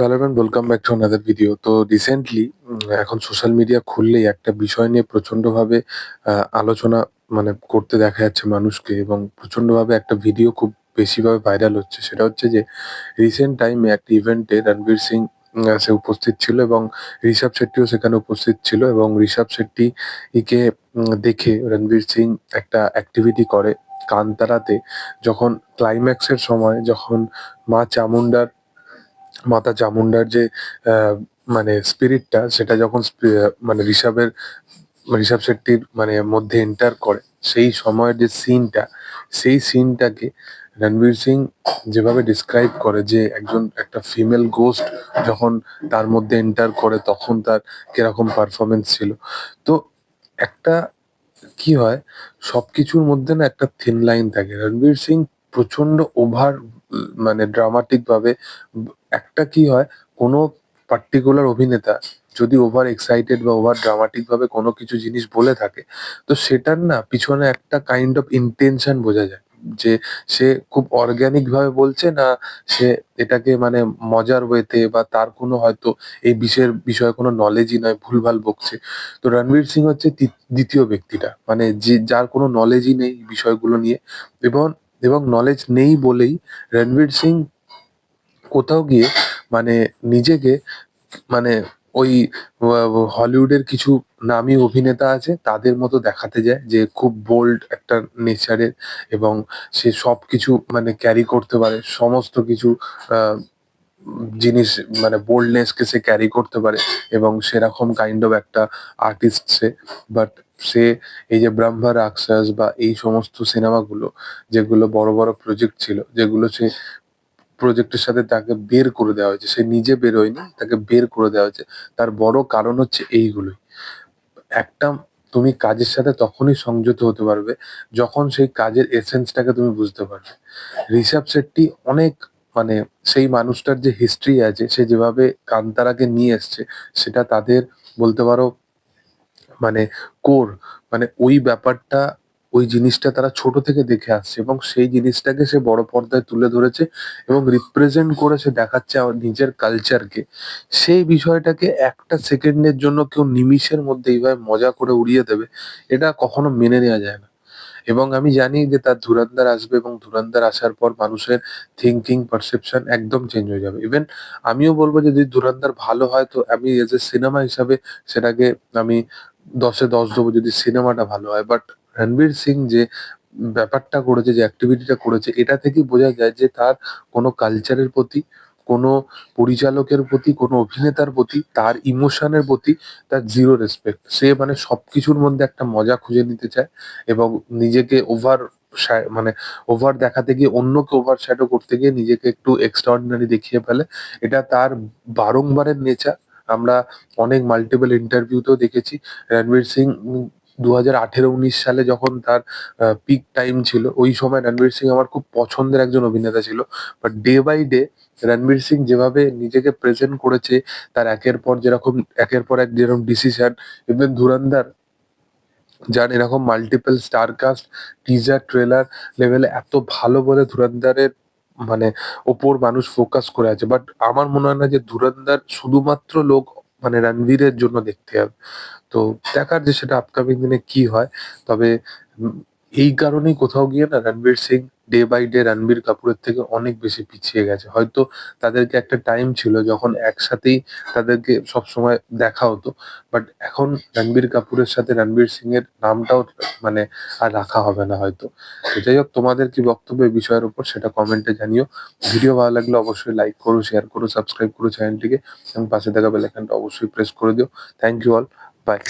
So everyone welcome back to another video তো recently এখন social media খুললেই একটা বিষয় নিয়ে প্রচন্ডভাবে আহ, আলোচনা মানে করতে দেখা যাচ্ছে মানুষকে এবং প্রচন্ডভাবে একটা ভিডিও খুব বেশিভাবে ভাইরাল হচ্ছে। সেটা হচ্ছে যে রিসেন্ট টাইমে একটা ইভেন্টে রণবীর সিং সে উপস্থিত ছিল এবং ঋষভ শেট্টিও সেখানে উপস্থিত ছিল এবং ঋষভ শেট্টি একে দেখে রণবীর সিং একটা অ্যাক্টিভিটি করে কান্তারাতে। যখন ক্লাইম্যাক্সের সময় যখন মা চামুন্ডার মাতা চামুন্ডার যে মানে স্পিরিটটা সেটা যখন মানে ঋষভের, ঋষভ শেট্টির মানে মধ্যে এন্টার করে, সেই সময়ের যে সিনটা সেই সিনটাকে রণবীর সিং যেভাবে ডিসক্রাইব করে যে একজন, একটা ফিমেল গোস্ট যখন তার মধ্যে এন্টার করে, তখন তার কীরকম পারফরমেন্স ছিল। তো একটা কি হয় সব কিছুর মধ্যে না একটা থিন লাইন থাকে। রণবীর সিং প্রচণ্ড ওভার মানে ড্রামাটিক ভাবে, একটা কি হয়, কোনো পার্টিকুলার অভিনেতা যদি ওভার এক্সাইটেড বা ওভার ড্রামাটিক ভাবে কোনো কিছু জিনিস বলে থাকে, তো সেটার না পিছনে একটা কাইন্ড অফ ইন্টেনশন বোঝা যায়। যে সে খুব অর্গ্যানিক ভাবে বলছে না সে এটাকে মানে মজার ওয়েতে বা তার কোনো হয়তো এই বিষয়ের বিষয়ে কোনো নলেজই নয়, ভুলভাল বকছে। তো রণবীর সিং হচ্ছে দ্বিতীয় ব্যক্তিটা। মানে যে, যার কোনো নলেজই নেই বিষয়গুলো নিয়ে। এবং এবং নলেজ নেই বলেই রণবীর সিং কোথাও গিয়ে মানে নিজেকে মানে ওই হলিউডের কিছু নামী অভিনেতা আছে তাদের মতো দেখাতে যায় যে খুব বোল্ড একটা নেচারের এবং সে সব কিছু মানে ক্যারি করতে পারে, সমস্ত কিছু জিনিস মানে বোল্ডনেস কে সে ক্যারি করতে পারে এবং সেরকম কাইন্ড অফ একটা আর্টিস্ট সে। বাট সে এই যে ব্রহ্মা রাক্ষস বা এই সমস্ত সিনেমাগুলো, যেগুলো বড় বড় প্রজেক্ট ছিল, যেগুলো সে প্রজেক্টের সাথে তাকে বের করে দেওয়া হয়েছে, সে নিজে বেরোয়নি তাকে বের করে দেওয়া হয়েছে। তার বড় কারণ হচ্ছে এইগুলোই। একটা, তুমি কাজের সাথে তখনই সংযত হতে পারবে যখন সেই কাজের এসেন্সটাকে তুমি বুঝতে পারবে। ঋষভ শেট্টি অনেক মানে সেই মানুষটার যে হিস্ট্রি আছে, সে যেভাবে কান্তারাকে নিয়ে এসছে, সেটা তাদের বলতে পারো মানে কোর মানে ওই ব্যাপারটা, ওই জিনিসটা তারা ছোট থেকে দেখে আসছে এবং সেই জিনিসটাকে সে বড় পর্দায় তুলে ধরেছে এবং রিপ্রেজেন্ট করে সে দেখাচ্ছে আমার নিজের কালচারকে সেই বিষয়টাকে একটা সেকেন্ডের জন্য কেউ নিমিষের মধ্যে এইভাবে মজা করে উড়িয়ে দেবে, এটা কখনো মেনে নেওয়া যায় না। এবং আমি জানি যে তার ধুরন্ধর আসবে এবং ধুরন্ধর আসার পর মানুষের থিঙ্কিং পারসেপশন একদম চেঞ্জ হয়ে যাবে। ইভেন আমিও বলব যদি ধুরান্দার ভালো হয় তো আমি এজ এ সিনেমা হিসাবে সেটাকে আমি দশে দশ দেবো যদি সিনেমাটা ভালো হয়। বাট রণবীর সিং যে ব্যাপারটা করেছে, যে অ্যাক্টিভিটিটা করেছে, এটা থেকেই বোঝা যায় যে তার কোনো কালচারের প্রতি কোনো পরিচালকের প্রতি, কোনো অভিনেতার প্রতি, তার ইমোশনের প্রতি তার জিরো রেসপেক্ট সে মানে সবকিছুর মধ্যে একটা মজা খুঁজে নিতে চায় এবং নিজেকে ওভার মানে ওভার দেখাতে গিয়ে অন্যকে ওভার শ্যাডো করতে গিয়ে নিজেকে একটু এক্সট্রাঅর্ডিনারি দেখিয়ে ফেলে। এটা তার বারংবারের নেচার আমরা অনেক মাল্টিপল ইন্টারভিউতেও দেখেছি। রণবীর সিং দু হাজার আঠেরো, উনিশ সালে যখন তার পিক টাইম ছিল, ওই সময় রণবীর সিং আমার খুব পছন্দের একজন অভিনেতা ছিল। But day by day Ranveer Singh যেভাবে নিজেকে প্রেজেন্ট করেছে, তার একের পর যেরকম, একের পর এক যেরকম ডিসিশন ইভেন ধুরন্ধর, যার এরকম multiple star cast teaser trailer লেভেলে এত ভালো বলে ধুরন্ধরের মানে ওপর মানুষ ফোকাস করে আছে। বাট আমার মনে হয় না যে ধুরন্ধর শুধুমাত্র লোক মানে রণবীরের জন্য দেখতে হবে। তো দেখার যে সেটা আপকামিং দিনে কি হয়, তবে এই কারণেই কোথাও গিয়ে না Ranveer Singh day by day Ranbir কাপুরের থেকে অনেক বেশি পিছিয়ে গেছে। হয়তো তাদেরকে একটা টাইম ছিল যখন একসাথেই তাদেরকে সবসময় দেখা হতো বাট এখন রণবীর কাপুরের সাথে রণবীর সিং এর নামটাও মানে আর রাখা হবে না হয়তো। যাই হোক, তোমাদের কি বক্তব্য এই বিষয়ের উপর সেটা কমেন্টে জানিও। ভিডিও ভালো লাগলে অবশ্যই লাইক করো শেয়ার করো সাবস্ক্রাইব করো চ্যানেলটিকে এবং পাশে থাকা বেল আইকনটা অবশ্যই প্রেস করে দিও। Thank you all by